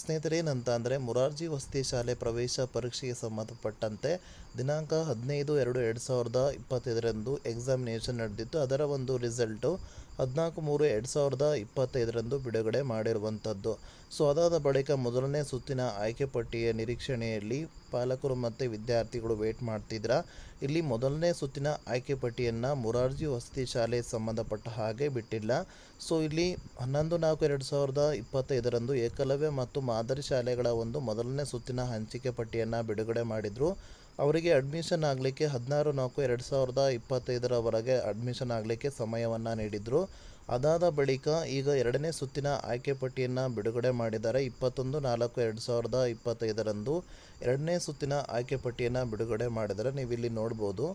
ಸ್ನೇಹಿತರೆ ಏನಂತ ಅಂದರೆ ಮುರಾರ್ಜಿ ವಸತಿ ಶಾಲೆ ಪ್ರವೇಶ ಪರೀಕ್ಷೆಗೆ ಸಂಬಂಧಪಟ್ಟಂತೆ ದಿನಾಂಕ ಹದಿನೈದು ಎರಡು ಎರಡು ಸಾವಿರದ ಇಪ್ಪತ್ತೈದರಂದು ಎಕ್ಸಾಮಿನೇಷನ್ ನಡೆದಿತ್ತು. ಅದರ ಒಂದು ರಿಸಲ್ಟು ಹದಿನಾಲ್ಕು ಮೂರು ಎರಡು ಸಾವಿರದ ಇಪ್ಪತ್ತೈದರಂದು ಬಿಡುಗಡೆ ಮಾಡಿರುವಂಥದ್ದು. ಸೊ, ಅದಾದ ಬಳಿಕ ಮೊದಲನೇ ಸುತ್ತಿನ ಆಯ್ಕೆ ಪಟ್ಟಿಯ ನಿರೀಕ್ಷಣೆಯಲ್ಲಿ ಪಾಲಕರು ಮತ್ತು ವಿದ್ಯಾರ್ಥಿಗಳು ವೇಟ್ ಮಾಡ್ತಿದ್ರ. ಇಲ್ಲಿ ಮೊದಲನೇ ಸುತ್ತಿನ ಆಯ್ಕೆ ಪಟ್ಟಿಯನ್ನು ಮುರಾರ್ಜಿ ವಸತಿ ಶಾಲೆ ಸಂಬಂಧಪಟ್ಟ ಹಾಗೆ ಬಿಟ್ಟಿಲ್ಲ. ಸೊ, ಇಲ್ಲಿ ಹನ್ನೊಂದು ನಾಲ್ಕು ಎರಡು ಸಾವಿರದ ಇಪ್ಪತ್ತೈದರಂದು ಏಕಲವ್ಯ ಮತ್ತು ಮಾದರಿ ಶಾಲೆಗಳ ಒಂದು ಮೊದಲನೇ ಸುತ್ತಿನ ಹಂಚಿಕೆ ಪಟ್ಟಿಯನ್ನು ಬಿಡುಗಡೆ ಮಾಡಿದರು. ಅವರಿಗೆ ಅಡ್ಮಿಷನ್ ಆಗಲಿಕ್ಕೆ ಹದಿನಾರು ನಾಲ್ಕು ಎರಡು ಸಾವಿರದ ಇಪ್ಪತ್ತೈದರವರೆಗೆ ಅಡ್ಮಿಷನ್ ಆಗಲಿಕ್ಕೆ ಸಮಯವನ್ನು ನೀಡಿದರು. ಅದಾದ ಬಳಿಕ ಈಗ ಎರಡನೇ ಸುತ್ತಿನ ಆಯ್ಕೆ ಪಟ್ಟಿಯನ್ನು ಬಿಡುಗಡೆ ಮಾಡಿದ್ದಾರೆ ಇಪ್ಪತ್ತೊಂದು ನಾಲ್ಕು ಎರಡು ಸಾವಿರದ ಇಪ್ಪತ್ತೈದರಂದು ಎರಡನೇ ಸುತ್ತಿನ ಆಯ್ಕೆ ಪಟ್ಟಿಯನ್ನು ಬಿಡುಗಡೆ ಮಾಡಿದರೆ ನೀವು ಇಲ್ಲಿ ನೋಡ್ಬೋದು.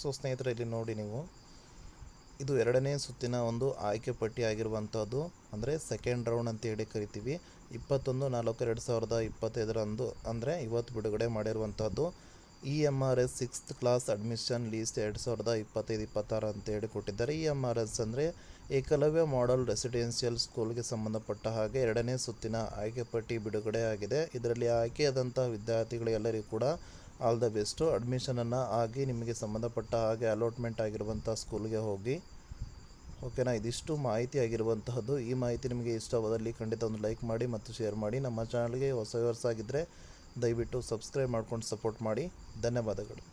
ಸೊ ಸ್ನೇಹಿತರೆ, ಇಲ್ಲಿ ನೋಡಿ ನೀವು. ಇದು ಎರಡನೇ ಸುತ್ತಿನ ಒಂದು ಆಯ್ಕೆ ಪಟ್ಟಿ ಆಗಿರುವಂಥದ್ದು ಅಂದರೆ ಸೆಕೆಂಡ್ ರೌಂಡ್ ಅಂತ ಹೇಳಿ ಕರಿತೀವಿ. ಇಪ್ಪತ್ತೊಂದು, ನಾಲ್ಕು, ಎರಡು ಸಾವಿರದ ಇಪ್ಪತ್ತೈದರಂದು ಅಂದರೆ ಇವತ್ತು ಬಿಡುಗಡೆ ಮಾಡಿರುವಂಥದ್ದು E M R S sixth class admission list ಎರಡು ಸಾವಿರದ ಇಪ್ಪತ್ತೈದು, ಇಪ್ಪತ್ತಾರು ಅಂತ ಹೇಳಿ ಕೊಟ್ಟಿದ್ದಾರೆ. ಇ ಎಂ ಆರ್ ಎಸ್ ಅಂದರೆ ಏಕಲವ್ಯ ಮಾಡೆಲ್ ರೆಸಿಡೆನ್ಷಿಯಲ್ ಸ್ಕೂಲ್ಗೆ ಸಂಬಂಧಪಟ್ಟ ಹಾಗೆ ಎರಡನೇ ಸುತ್ತಿನ ಆಯ್ಕೆ ಪಟ್ಟಿ ಬಿಡುಗಡೆ ಆಗಿದೆ. ಇದರಲ್ಲಿ ಆಯ್ಕೆಯಾದಂಥ ವಿದ್ಯಾರ್ಥಿಗಳೆಲ್ಲರಿಗೂ ಕೂಡ ಆಲ್ ದ ಬೆಸ್ಟು ಅಡ್ಮಿಷನನ್ನು ಆಗಿ ನಿಮಗೆ ಸಂಬಂಧಪಟ್ಟ ಹಾಗೆ ಅಲಾಟ್ಮೆಂಟ್ ಆಗಿರುವಂಥ ಸ್ಕೂಲ್ಗೆ ಹೋಗಿ. ಓಕೆನಾ ಇದಿಷ್ಟು ಮಾಹಿತಿ ಆಗಿರುವಂತಹದ್ದು. ಈ ಮಾಹಿತಿ ನಿಮಗೆ ಇಷ್ಟವಾದಲ್ಲಿ ಖಂಡಿತ ಒಂದು ಲೈಕ್ ಮಾಡಿ ಮತ್ತು ಶೇರ್ ಮಾಡಿ. ನಮ್ಮ ಚಾನಲ್ಗೆ ಹೊಸ ಆಗಿದ್ದರೆ ದಯವಿಟ್ಟು ಸಬ್ಸ್ಕ್ರೈಬ್ ಮಾಡ್ಕೊಂಡು ಸಪೋರ್ಟ್ ಮಾಡಿ. ಧನ್ಯವಾದಗಳು.